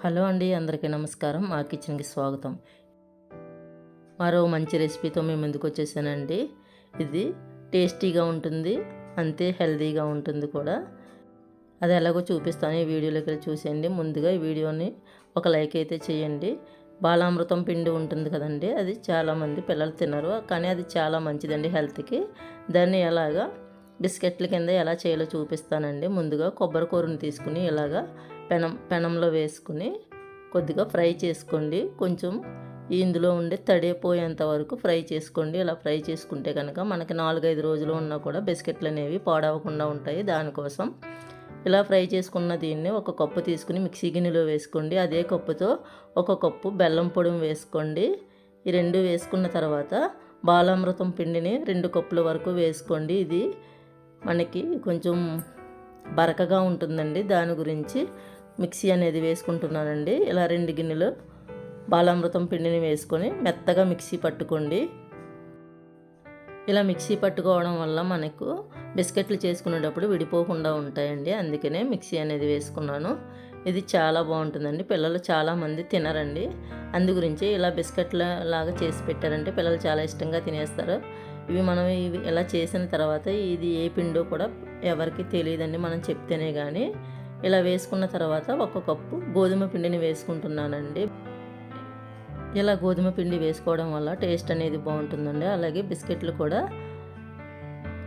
Hello అండి అందరికీ నమస్కారం. మా కిచెన్కి స్వాగతం. మరో మంచి రెసిపీతో మేము ముందుకు వచ్చేసానండి. ఇది టేస్టీగా ఉంటుంది అంతే హెల్తీగా ఉంటుంది కూడా. అది ఎలాగో చూపిస్తాను ఈ వీడియోలోకి వెళ్ళి చూసేయండి. ముందుగా ఈ వీడియోని ఒక లైక్ అయితే చేయండి. బాలామృతం పిండి ఉంటుంది కదండి అది చాలామంది పిల్లలు తినరు కానీ అది చాలా మంచిదండి హెల్త్కి. దాన్ని ఎలాగా బిస్కెట్ల కింద ఎలా చేయాలో చూపిస్తానండి. ముందుగా కొబ్బరి కూరని తీసుకుని ఇలాగా పెనం పెనంలో వేసుకుని కొద్దిగా ఫ్రై చేసుకోండి. కొంచెం ఇందులో ఉండే తడిపోయేంత వరకు ఫ్రై చేసుకోండి. ఇలా ఫ్రై చేసుకుంటే కనుక మనకి నాలుగైదు రోజులు ఉన్నా కూడా బిస్కెట్లు అనేవి పాడవకుండా ఉంటాయి. దానికోసం ఇలా ఫ్రై చేసుకున్న దీన్ని ఒక కప్పు తీసుకుని మిక్సీ గిన్నెలో వేసుకోండి. అదే కప్పుతో ఒక కప్పు బెల్లం పొడి వేసుకోండి. ఈ రెండు వేసుకున్న తర్వాత బాలామృతం పిండిని రెండు కప్పుల వరకు వేసుకోండి. ఇది మనకి కొంచెం బరకగా ఉంటుందండి. దాని గురించి మిక్సీ అనేది వేసుకుంటున్నానండి. ఇలా రెండు గిన్నెలు బాలామృతం పిండిని వేసుకొని మెత్తగా మిక్సీ పట్టుకోండి. ఇలా మిక్సీ పట్టుకోవడం వల్ల మనకు బిస్కెట్లు చేసుకునేటప్పుడు విడిపోకుండా ఉంటాయండి. అందుకనే మిక్సీ అనేది వేసుకున్నాను. ఇది చాలా బాగుంటుందండి. పిల్లలు చాలామంది తినరండి. అందు గురించి ఇలా బిస్కెట్ల లాగా చేసి పెట్టారంటే పిల్లలు చాలా ఇష్టంగా తినేస్తారు. ఇవి మనం ఇవి ఇలా చేసిన తర్వాత ఇది ఏ పిండో కూడా ఎవరికి తెలియదండి మనం చెప్తేనే కానీ ఇలా వేసుకున్న తర్వాత ఒక కప్పు గోధుమ పిండిని వేసుకుంటున్నానండి. ఇలా గోధుమ పిండి వేసుకోవడం వల్ల టేస్ట్ అనేది బాగుంటుందండి. అలాగే బిస్కెట్లు కూడా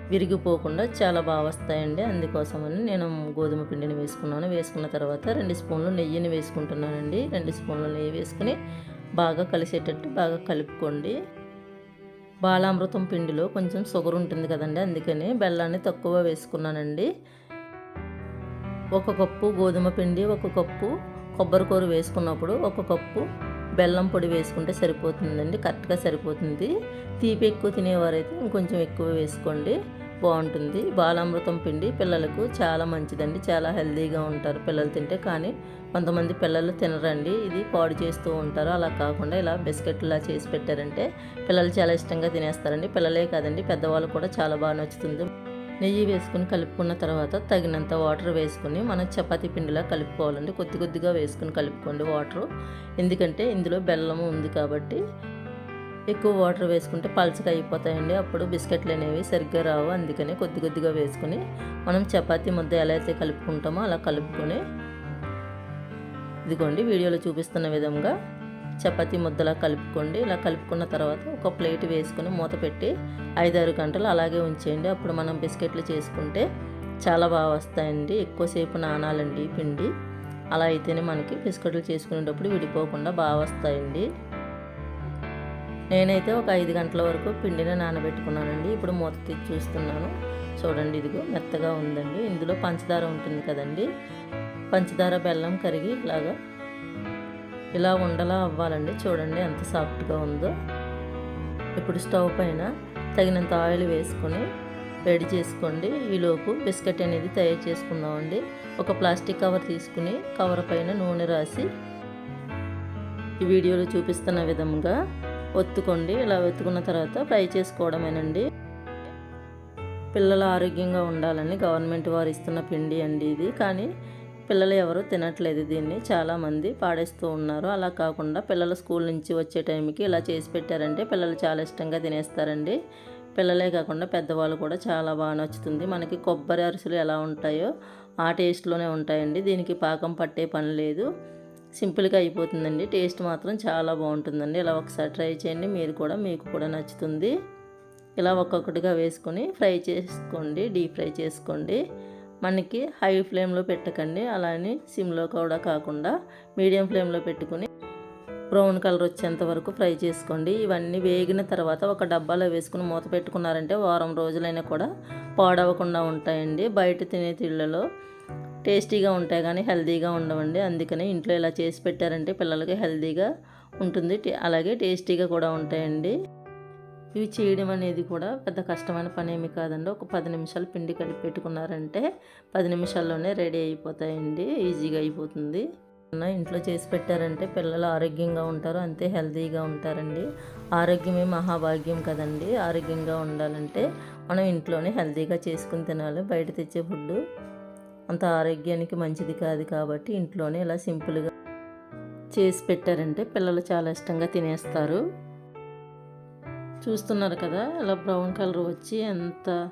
విరిగిపోకుండా చాలా బాగా వస్తాయండి. అందుకోసమని నేను గోధుమ పిండిని వేసుకున్నాను. వేసుకున్న తర్వాత రెండు స్పూన్లు నెయ్యిని వేసుకుంటున్నానండి. రెండు స్పూన్లు నెయ్యి వేసుకుని బాగా కలిసేటట్టు బాగా కలుపుకోండి. బాలామృతం పిండిలో కొంచెం షుగర్ ఉంటుంది కదండి. అందుకని బెల్లాన్ని తక్కువ వేసుకున్నానండి. ఒక కప్పు గోధుమ పిండి ఒక కప్పు కొబ్బరి కూర వేసుకున్నప్పుడు ఒక కప్పు బెల్లం పొడి వేసుకుంటే సరిపోతుందండి కరెక్ట్గా సరిపోతుంది. తీపి ఎక్కువ తినేవారైతే ఇంకొంచెం ఎక్కువ వేసుకోండి బాగుంటుంది. బాలామృతం పిండి పిల్లలకు చాలా మంచిదండి చాలా హెల్తీగా ఉంటారు పిల్లలు తింటే. కానీ కొంతమంది పిల్లలు తినరండి ఇది పాడు చేస్తూ ఉంటారు. అలా కాకుండా ఇలా బిస్కెట్లా చేసి పెట్టారంటే పిల్లలు చాలా ఇష్టంగా తినేస్తారండి. పిల్లలే కాదండి పెద్దవాళ్ళు కూడా చాలా బాగా నచ్చుతుంది. నెయ్యి వేసుకుని కలుపుకున్న తర్వాత తగినంత వాటర్ వేసుకుని మనం చపాతీ పిండిలా కలుపుకోవాలండి. కొద్ది కొద్దిగా వేసుకుని కలుపుకోండి వాటర్. ఎందుకంటే ఇందులో బెల్లము ఉంది కాబట్టి ఎక్కువ వాటర్ వేసుకుంటే పల్చగా అయిపోతాయండి. అప్పుడు బిస్కెట్లు అనేవి సరిగ్గా రావు. అందుకని కొద్ది కొద్దిగా వేసుకుని మనం చపాతీ ముద్ద ఎలా అయితే కలుపుకుంటామో అలా కలుపుకొని ఇదిగోండి వీడియోలో చూపిస్తున్న విధంగా చపాతి ముద్దలా కలుపుకోండి. ఇలా కలుపుకున్న తర్వాత ఒక ప్లేట్ వేసుకుని మూత పెట్టి ఐదారు గంటలు అలాగే ఉంచేయండి. అప్పుడు మనం బిస్కెట్లు చేసుకుంటే చాలా బాగా వస్తాయండి. ఎక్కువసేపు నానాలండి పిండి. అలా అయితేనే మనకి బిస్కెట్లు చేసుకునేటప్పుడు విడిపోకుండా బాగా వస్తాయండి. నేనైతే ఒక ఐదు గంటల వరకు పిండిని నానబెట్టుకున్నానండి. ఇప్పుడు మూత తీసి చూస్తున్నాను. చూడండి ఇదిగో మెత్తగా ఉందండి. ఇందులో పంచదార ఉంటుంది కదండి. పంచదార బెల్లం కరిగి ఇలాగా ఇలా ఉండలా అవ్వాలండి. చూడండి ఎంత సాఫ్ట్గా ఉందో. ఇప్పుడు స్టవ్ పైన తగినంత ఆయిల్ వేసుకొని వేడి చేసుకోండి. ఈలోపు బిస్కెట్ అనేది తయారు చేసుకుందామండి. ఒక ప్లాస్టిక్ కవర్ తీసుకుని కవర్ పైన నూనె రాసి ఈ వీడియోలో చూపిస్తున్న విధంగా ఒత్తుకోండి. ఇలా ఒత్తుకున్న తర్వాత ఫ్రై చేసుకోవడమేనండి. పిల్లలు ఆరోగ్యంగా ఉండాలని గవర్నమెంట్ వారు ఇస్తున్న పిండి అండి ఇది. కానీ పిల్లలు ఎవరు తినట్లేదు దీన్ని. చాలామంది పాడేస్తూ ఉన్నారు. అలా కాకుండా పిల్లలు స్కూల్ నుంచి వచ్చే టైంకి ఇలా చేసి పెట్టారంటే పిల్లలు చాలా ఇష్టంగా తినేస్తారండి. పిల్లలే కాకుండా పెద్దవాళ్ళు కూడా చాలా బాగా నచ్చుతుంది. మనకి కొబ్బరి అరిసెలు ఎలా ఉంటాయో ఆ టేస్ట్లోనే ఉంటాయండి. దీనికి పాకం పట్టే పని లేదు. సింపుల్గా అయిపోతుందండి. టేస్ట్ మాత్రం చాలా బాగుంటుందండి. ఇలా ఒకసారి ట్రై చేయండి. మీరు కూడా మీకు కూడా నచ్చుతుంది. ఇలా ఒక్కొక్కటిగా వేసుకొని ఫ్రై చేసుకోండి. డీప్ ఫ్రై చేసుకోండి. మనకి హై ఫ్లేమ్లో పెట్టకండి. అలానే సిమ్లో కూడా కాకుండా మీడియం ఫ్లేమ్లో పెట్టుకుని బ్రౌన్ కలర్ వచ్చేంత వరకు ఫ్రై చేసుకోండి. ఇవన్నీ వేగిన తర్వాత ఒక డబ్బాలో వేసుకుని మూత పెట్టుకున్నారంటే వారం రోజులైనా కూడా పాడవకుండా ఉంటాయండి. బయట తినే తిళ్ళలో టేస్టీగా ఉంటాయి కానీ హెల్తీగా ఉండవండి. అందుకని ఇంట్లో ఇలా చేసి పెట్టారంటే పిల్లలకి హెల్తీగా ఉంటుంది. అలాగే టేస్టీగా కూడా ఉంటాయండి. ఇవి చేయడం అనేది కూడా పెద్ద కష్టమైన పని ఏమి కాదండి. ఒక పది నిమిషాలు పిండి కలిపి పెట్టుకున్నారంటే పది నిమిషాల్లోనే రెడీ అయిపోతాయండి. ఈజీగా అయిపోతుంది. ఇంట్లో చేసి పెట్టారంటే పిల్లలు ఆరోగ్యంగా ఉంటారు అంతే హెల్తీగా ఉంటారండి. ఆరోగ్యమే మహాభాగ్యం కదండి. ఆరోగ్యంగా ఉండాలంటే మనం ఇంట్లోనే హెల్తీగా చేసుకుని తినాలి బయట తెచ్చే ఫుడ్ అంత ఆరోగ్యానికి మంచిది కాదు కాబట్టి ఇంట్లోనే ఇలా సింపుల్గా చేసి పెట్టారంటే పిల్లలు చాలా ఇష్టంగా తినేస్తారు. చూస్తున్నారు కదా ఇలా బ్రౌన్ కలర్ వచ్చి ఎంత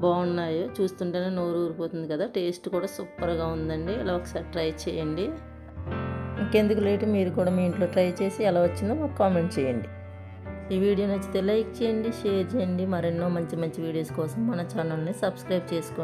బాగున్నాయో చూస్తుంటేనే నోరు ఊరిపోతుంది కదా. టేస్ట్ కూడా సూపర్గా ఉందండి. ఇలా ఒకసారి ట్రై చేయండి. ఇంకెందుకు లేటు మీరు కూడా మీ ఇంట్లో ట్రై చేసి ఎలా వచ్చిందో మాకు కామెంట్ చేయండి. ఈ వీడియో నచ్చితే లైక్ చేయండి షేర్ చేయండి. మరెన్నో మంచి మంచి వీడియోస్ కోసం మన ఛానల్ని సబ్స్క్రైబ్ చేసుకోండి.